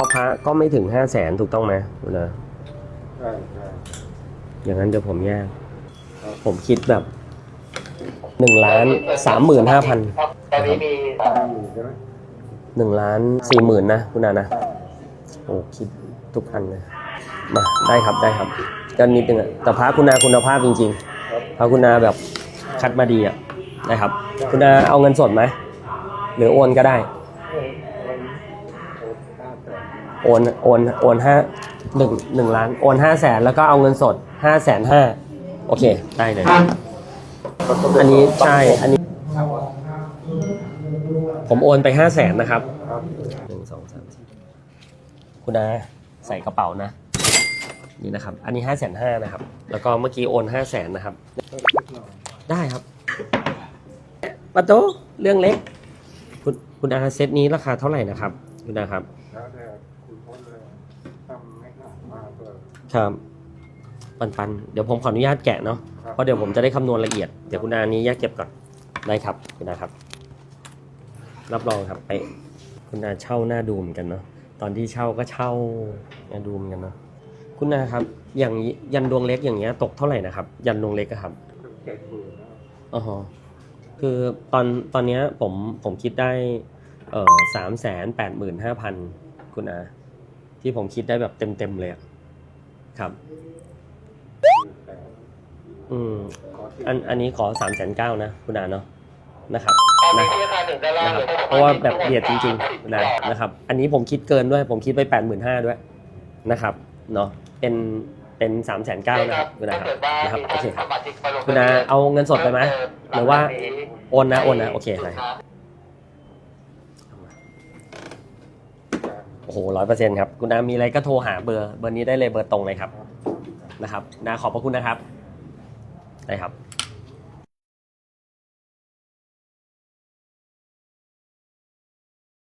พอพระก็ไม่ถึงห้าแสนถูกต้องไหมคุณนะใช่ใช่อย่างนั้นเดี๋ยวผมแยกผมคิดแบบหนึ่งล้านสามหมื่นห้าพันครับตอนนี้มีห้าหมื่นใช่ไหมหนึ่งล้านสี่หมื่นนะคุณนานะโอ้คิดทุกอันเลยมาได้ครับได้ครับก็นิดนึงอะแต่พระคุณนาคุณภาพจริงๆพระคุณนาแบบคัดมาดีอะนะครับ คุณนาเอาเงินสดไหมหรือโอนก็ได้ โอนโอนห้าแสนโอนโอนโอนห้าหนึ่งหนึ่งล้านโอนห้าแสนแล้วก็เอาเงินสดห้าแสนห้าโอเค ได้เลย อันนี้ใช่อันนี้ ผมโอนไปห้าแสนนะครับครับหนึ่งสองสามสี่คุณนาใส่กระเป๋านะ นี่นะครับ อันนี้ห้าแสนห้านะครับ แล้วก็เมื่อกี้โอนห้าแสนนะครับ ได้ครับปะโตเรื่องเล็ก คุณคุณอาเซตนี้ราคาเท่าไหร่นะครับ คุณอาครับ แล้วแต่คุณพ้นเลยทำไม่ขาดมากเลยครับ ปันปันเดี๋ยวผมขออนุญาตแกะเนาะครับเพราะเดี๋ยวผมจะได้คำนวณละเอียดเดี๋ยวคุณอานี้แยกเก็บก่อนได้ครับคุณอาครับ รับรองครับไปคุณอาเช่าหน้าดูเหมือนกันเนาะตอนที่เช่าก็เช่าหน้าดูเหมือนกันเนาะคุณอาครับ อย่างยันดวงเล็กอย่างเงี้ยตกเท่าไหร่นะครับ ยันดวงเล็กอะครับถึงเจ็ดหมื่นแล้วอ๋อฮะคือตอนตอนเนี้ยผมผมคิดได้ เอ่อสามแสนแปดหมื่นห้าพันคุณอาที่ผมคิดได้แบบเต็มเต็มๆเลยอะครับ อืมอันอันนี้ขอสามแสนเก้านะ คุณอาเนาะนะครับนะนะครับเพราะว่าแบบเบียดจริงๆคุณอานะครับ อันนี้ผมคิดเกินด้วย ผมคิดไปแปดหมื่นห้าด้วยนะครับเนาะเป็นเป็นสามแสนเก้านะครับคุณอาครับนะครับโอเคครับคุณอาเอาเงินสดไปไหมหรือว่าโอนนะโอนนะโอเคเล โอ้โหร้อยเปอร์เซ็นต์ครับ คุณอามีอะไรก็โทรหาเบอร์เบอร์นี้ได้เลยเบอร์ตรงเลยครับนะครับนาขอบพระคุณนะครับได้ครับ